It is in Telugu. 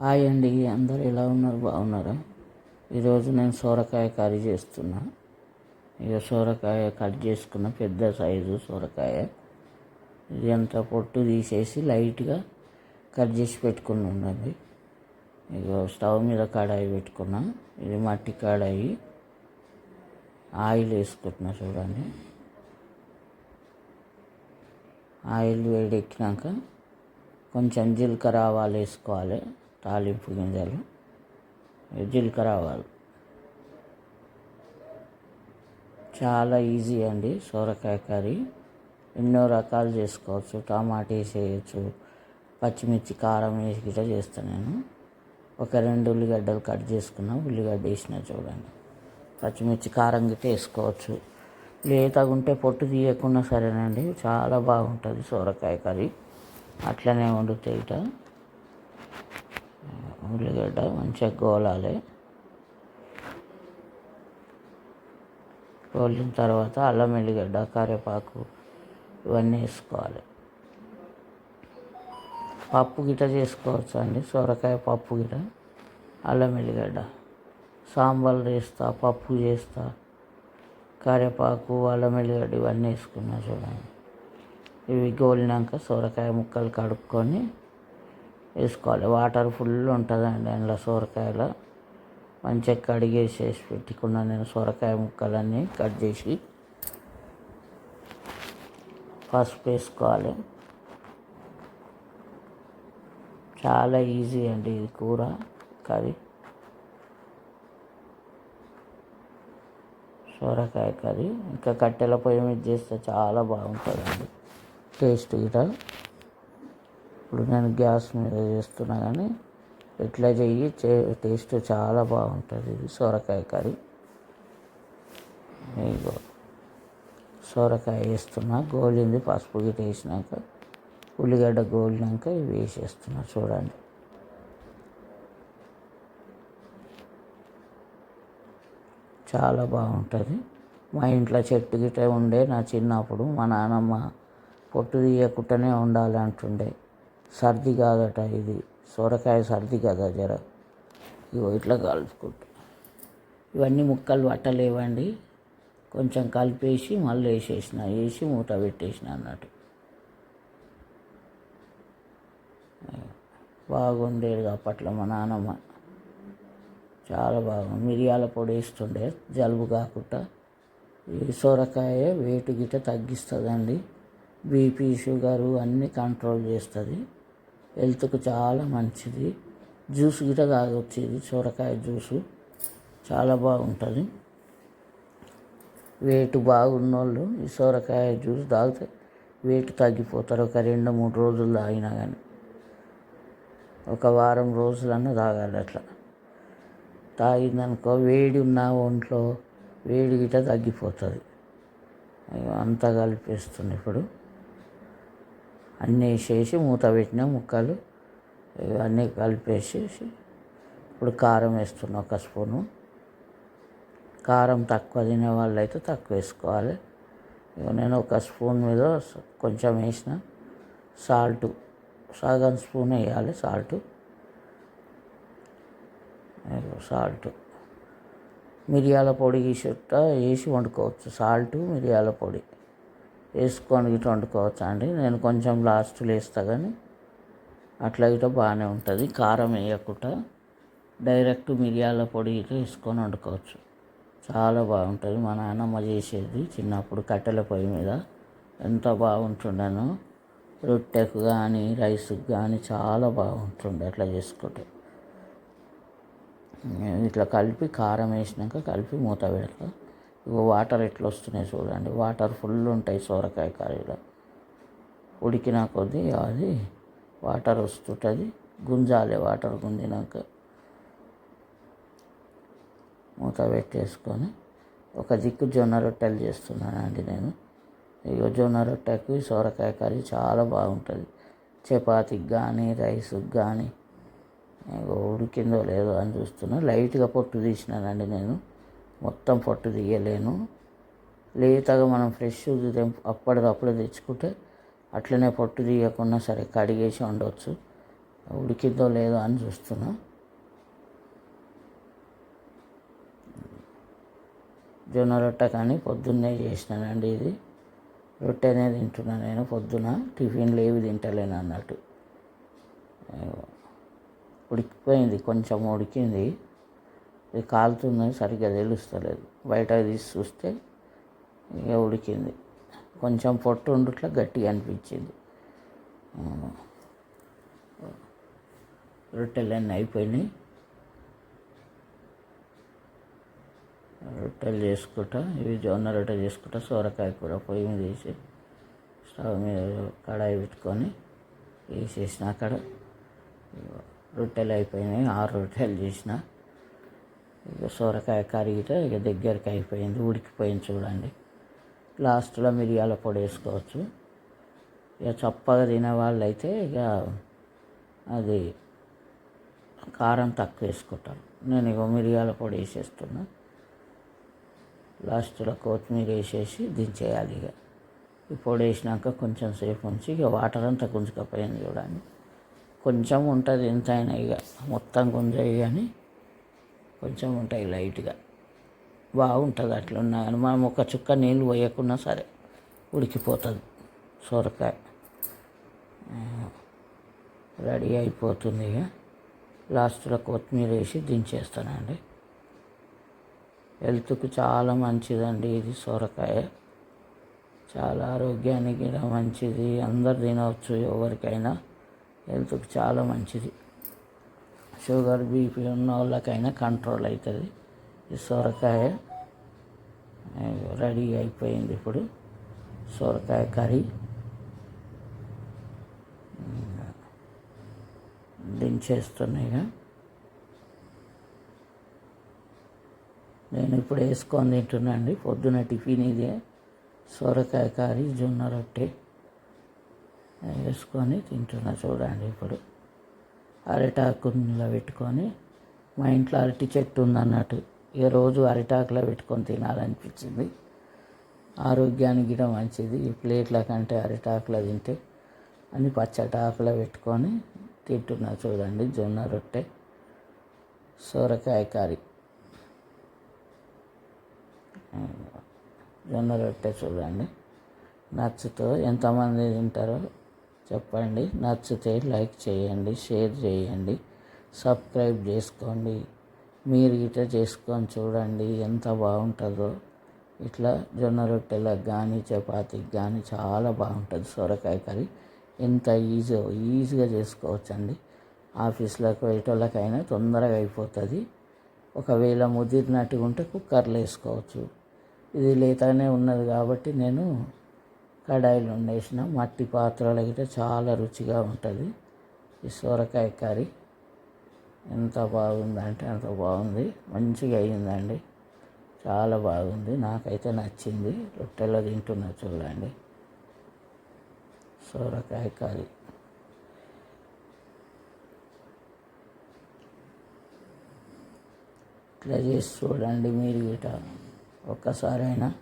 హాయ్ అండి అందరు ఎలా ఉన్నారు? బాగున్నారా? ఈరోజు నేను సోరకాయ కర్రీ చేస్తున్నా. ఇక సోరకాయ కట్ చేసుకున్న పెద్ద సైజు సోరకాయ. ఇది అంత పొట్టు తీసేసి లైట్గా కట్ చేసి పెట్టుకుని ఉండండి. ఇక స్టవ్ మీద కడాయి పెట్టుకున్నా. ఇది మట్టి కడాయి. ఆయిల్ వేసుకుంటున్నా చూడండి. ఆయిల్ వేడెక్కినాక కొంచెం జీలకర్ర ఆవాలు వేసుకోవాలి. తాలింపు గింజలు జీలకర్ర ఆవాలు. చాలా ఈజీ అండి సొరకాయ కర్రీ. ఎన్నో రకాలు చేసుకోవచ్చు. టమాటా వేసేయచ్చు పచ్చిమిర్చి కారం వేసి గిట్ట చేస్తాను నేను. ఒక రెండు ఉల్లిగడ్డలు కట్ చేసుకున్నా ఉల్లిగడ్డ వేసిన చూడండి. పచ్చిమిర్చి కారం గిట్ట వేసుకోవచ్చు. లేతగా ఉంటే పొట్టు తీయకుండా సరేనండి. చాలా బాగుంటుంది సొరకాయ కర్రీ. అట్లనే వండుతాయిట ఇట ఉల్లిగడ్డ మంచిగా గోలాలి. గోలిన తర్వాత అల్లం ఎల్లిగడ్డ కరివేపాకు ఇవన్నీ వేసుకోవాలి. పప్పు గిట చేసుకోవచ్చు అండి. సొరకాయ పప్పు గిట అల్లం ఎల్లిగడ్డ. సాంబార్ చేస్తా పప్పు చేస్తా. కరివేపాకు అల్లం ఎల్లిగడ్డ ఇవన్నీ వేసుకున్నా చూడండి. ఇవి గోలినాక సొరకాయ ముక్కలు కడుక్కొని వేసుకోవాలి. వాటర్ ఫుల్ ఉంటుందండి అందులో సొరకాయలో. మంచిగా కడిగేసి వేసి పెట్టుకున్నా నేను సొరకాయ ముక్కలన్నీ కట్ చేసి. పసుపు వేసుకోవాలి. చాలా ఈజీ అండి ఇది కూర కర్రీ. సొరకాయ కర్రీ. ఇంకా కట్టెల పొయ్యి మీద చేస్తే చాలా బాగుంటుందండి. టేస్ట్ గిట ఇప్పుడు నేను గ్యాస్ మీద చేస్తున్నా కానీ ఇట్లా చెయ్యి? చే టేస్ట్ చాలా బాగుంటుంది. ఇది సొరకాయ కర్రీ. సొరకాయ వేస్తున్నా. గోలింది పసుపు గిట్ట వేసినాక ఉల్లిగడ్డ గోలినాక ఇవి వేసేస్తున్నా చూడండి. చాలా బాగుంటుంది. మా ఇంట్లో చెట్టు గిట్ట ఉండే నా చిన్నప్పుడు మా నాన్నమ్మ పొట్టు తీయకుండానే ఉండాలంటుండే. సర్ది కాదట ఇది. సొరకాయ సర్ది కదా జర. ఇగో ఇట్లా కలుపుకుంటా ఇవన్నీ ముక్కలు పట్టలేవండి. కొంచెం కలిపేసి మళ్ళీ వేసేసిన. వేసి మూత పెట్టేసిన అన్నట్టు. బాగుండేది అప్పట్లో మా నాన్నమ్మ. చాలా బాగుంది మిరియాల పొడి వేస్తుండే జలుబు కాకుండా. ఈ సొరకాయ వేటు గిట్ట తగ్గిస్తుందండి. బీపీ షుగరు అన్నీ కంట్రోల్ చేస్తుంది. హెల్త్కు చాలా మంచిది. జ్యూస్ గిట్ట తాగొచ్చు ఇది సొరకాయ జ్యూసు. చాలా బాగుంటుంది. వెయిట్ బాగున్నోళ్ళు ఈ సొరకాయ జ్యూస్ తాగితే వెయిట్ తగ్గిపోతారు. ఒక రెండు మూడు రోజులు తాగినా కానీ ఒక వారం రోజులన్నా తాగాలి అట్లా. తాగిందనుకో వేడి ఉన్న ఒంట్లో వేడి గిట్ట తగ్గిపోతుంది. అంతా కలిపేస్తుంది ఇప్పుడు. అన్నీ వేసేసి మూత పెట్టిన ముక్కలు ఇవన్నీ కలిపేసేసి ఇప్పుడు కారం వేస్తున్నా ఒక స్పూను. కారం తక్కువ తినే వాళ్ళు అయితే తక్కువ వేసుకోవాలి. ఇక నేను ఒక స్పూన్ మీద కొంచెం వేసిన సాల్ట్ సగం స్పూన్ వేయాలి సాల్ట్. సాల్ట్. మిరియాల పొడి చుట్ట వేసి వండుకోవచ్చు. సాల్ట్ మిరియాల పొడి. వేసుకొని ఇటు వండుకోవచ్చు అండి? నేను కొంచెం లాస్ట్లో వేస్తా కానీ అట్లా ఇటు బాగానే ఉంటుంది. కారం వేయకుండా డైరెక్ట్ మిరియాల పొడి ఇటు వేసుకొని వండుకోవచ్చు. చాలా బాగుంటుంది. మా నాన్నమ్మ చేసేది చిన్నప్పుడు కట్టెల పొయ్యి మీద. ఎంత బాగుంటుండను. రొట్టెకు కానీ రైస్కి కానీ చాలా బాగుంటుండే అట్లా చేసుకుంటే. ఇట్లా కలిపి కారం వేసినాక కలిపి మూత పెడతా. ఇగో వాటర్ ఎట్లా వస్తున్నాయి చూడండి. వాటర్ ఫుల్ ఉంటాయి సొరకాయ కర్రీలో ఉడికిన కొద్దీ అది వాటర్ వస్తుంటుంది. గుంజాలి వాటర్ గుంజినాక. మూత పెట్టేసుకొని ఒక దిక్కు జొన్న రొట్టెలు చేస్తున్నానండి నేను. ఇక జొన్న రొట్టెకి సొరకాయ కర్రీ చాలా బాగుంటుంది. చపాతీకి కానీ రైస్కి కానీ ఉడికిందో లేదో అని చూస్తున్నా. లైట్గా పొట్టు తీసినానండి నేను. మొత్తం పొట్టు తీయలేను. లేతగా మనం ఫ్రెష్ అప్పటికప్పుడు తెచ్చుకుంటే అట్లనే పొట్టు తీయకుండా సరే కడిగేసి ఉండవచ్చు ఉడికిందో లేదో అని చూస్తున్నా. జొన్న రొట్టె కానీ పొద్దున్నే చేసినానండి ఇది. రొట్టెనే తింటున్నా నేను పొద్దున. టిఫిన్లు ఏవి తింటలేను అన్నట్టు. ఉడికిపోయింది కొంచెం ఉడికింది. ఇది కాలుతుందని సరిగ్గా తెలుస్తలేదు. బయట తీసి చూస్తే ఇక ఉడికింది. కొంచెం పొట్టు ఉండుట్లా గట్టిగా అనిపించింది. రొట్టెలన్నీ అయిపోయినాయి. రొట్టెలు చేసుకుంటా ఇవి జొన్న రొట్టె చేసుకుంటా సొరకాయ కూర పొయ్యి మీద వేసి స్టవ్ మీద కడాయి పెట్టుకొని వేసేసిన అక్కడ. రొట్టెలు అయిపోయినాయి ఆరు రొట్టెలు చేసిన. సొరకాయ కరిగితే ఇక దగ్గరికి అయిపోయింది ఉడికిపోయింది చూడండి. లాస్ట్లో మిరియాల పొడి వేసుకోవచ్చు. ఇక చప్పగా తినే వాళ్ళు అయితే ఇక అది కారం తక్కువ వేసుకుంటారు. నేను ఇక మిరియాల పొడి వేసేస్తున్నా. లాస్ట్లో కొత్తిమీర వేసేసి దించేయాలి ఇక. ఈ పొడి వేసినాక కొంచెం సేపు ఉంచి ఇక వాటర్ అంతా గుంజుకపోయింది చూడండి. కొంచెం ఉంటుంది ఎంతైనా ఇక మొత్తం గుంజాయి కానీ కొంచెం ఉంటాయి లైట్గా. బాగుంటుంది అట్లున్నా కానీ మనం ఒక చుక్క నీళ్ళు పోయకున్నా సరే ఉడికిపోతుంది. సొరకాయ. రెడీ అయిపోతుంది ఇక. లాస్ట్లో కొత్తిమీర వేసి దించేస్తానండి. హెల్త్కు చాలా మంచిదండి ఇది సొరకాయ. చాలా ఆరోగ్యానికి మంచిది. అందరు తినవచ్చు ఎవరికైనా. హెల్త్కి చాలా మంచిది. షుగర్ బీపీ ఉన్న వాళ్ళకైనా కంట్రోల్ అవుతుంది. ఈ సొరకాయ రెడీ అయిపోయింది ఇప్పుడు. సొరకాయ కర్రీ. దించేస్తున్నాయిగా నేను ఇప్పుడు వేసుకొని తింటున్నాండి పొద్దున టిఫిన్ ఇదే. సొరకాయ కర్రీ జొన్న రొట్టె. వేసుకొని తింటున్నా చూడండి ఇప్పుడు. అరిటాకులో పెట్టుకొని మా ఇంట్లో అరటి చెట్టు ఉందన్నట్టు. ఇక రోజు అరిటాకులో పెట్టుకొని తినాలనిపించింది. ఆరోగ్యానికి కూడా మంచిది. ఈ ప్లేట్ల కంటే అరిటాకులో తింటే అని పచ్చటాకులో పెట్టుకొని తింటున్నా చూడండి. జొన్న రొట్టె సొరకాయ కర్రీ. జొన్న రొట్టె చూడండి. నచ్చుతో ఎంతమంది తింటారో చెప్పండి. నచ్చితే లైక్ చేయండి షేర్ చేయండి సబ్స్క్రైబ్ చేసుకోండి. మీరు ఇట్లా చేసుకొని చూడండి ఎంత బాగుంటుందో. ఇట్లా జొన్న రొట్టెలకు కానీ చపాతీకి కానీ చాలా బాగుంటుంది సొరకాయ కర్రీ. ఎంత ఈజీ ఈజీగా చేసుకోవచ్చు అండి ఆఫీస్లోకి వెళ్ళేటోళ్ళకైనా తొందరగా అయిపోతుంది. ఒకవేళ ముదిరినట్టుగా ఉంటే కుక్కర్లో వేసుకోవచ్చు. ఇది లేతనే ఉన్నది కాబట్టి నేను కడాయిలు వండేసిన మట్టి పాత్రలు అయితే చాలా రుచిగా ఉంటుంది. ఈ సొరకాయ కర్రీ ఎంత బాగుందంటే అంత బాగుంది. మంచిగా అయ్యిందండి. చాలా బాగుంది. నాకైతే నచ్చింది. రొట్టెలో తింటున్నా చూడండి. సొరకాయ కర్రీ. ఇట్లా చేసి చూడండి మీరు గిట ఒక్కసారైనా